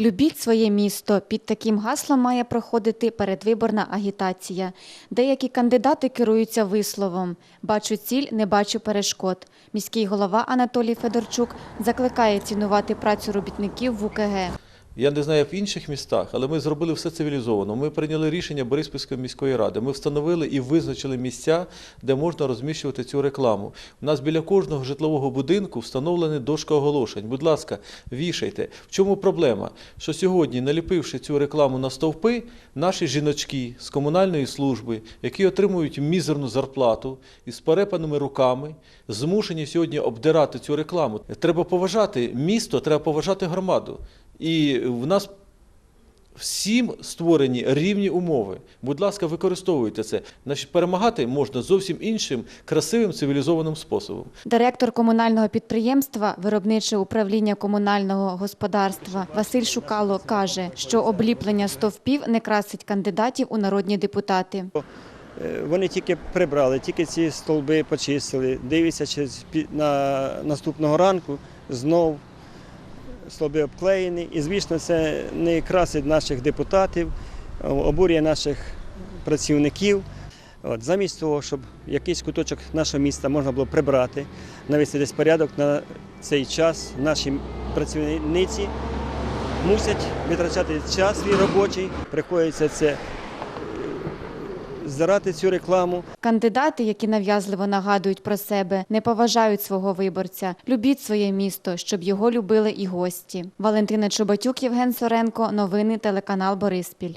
Любіть своє місто. Під таким гаслом має проходити передвиборна агітація. Деякі кандидати керуються висловом Бачу ціль, не бачу перешкод. Міський голова Анатолій Федорчук закликає цінувати працю робітників в УКГ. Я не знаю, в інших містах, але ми зробили все цивілізовано. Ми прийняли рішення Бориспільської міської ради. Ми встановили і визначили місця, де можна розміщувати цю рекламу. У нас біля кожного житлового будинку встановлена дошка оголошень. Будь ласка, вішайте. В чому проблема? Що сьогодні, наліпивши цю рекламу на стовпи, наші жіночки з комунальної служби, які отримують мізерну зарплату із перепаними руками, змушені сьогодні обдирати цю рекламу. Треба поважати місто, треба поважати громаду. І в нас всім створені рівні умови. Будь ласка, використовуйте це. Значить, перемагати можна зовсім іншим, красивим, цивілізованим способом. Директор комунального підприємства Виробниче управління комунального господарства Василь Шукало каже, що обліплення стовпів не красить кандидатів у народні депутати. Вони тільки прибрали, тільки ці столби почистили. Дивляться через на наступного ранку знов столби обклеєні. І звісно, це не красить наших депутатів, обурює наших працівників. От, замість того, щоб якийсь куточок нашого міста можна було прибрати, навести десь порядок на цей час, наші працівниці мусять витрачати час свій робочий, приходиться це здирати цю рекламу. Кандидати, які нав'язливо нагадують про себе, не поважають свого виборця. Любіть своє місто, щоб його любили і гості. Валентина Чубатюк, Євген Соренко. Новини телеканал Бориспіль.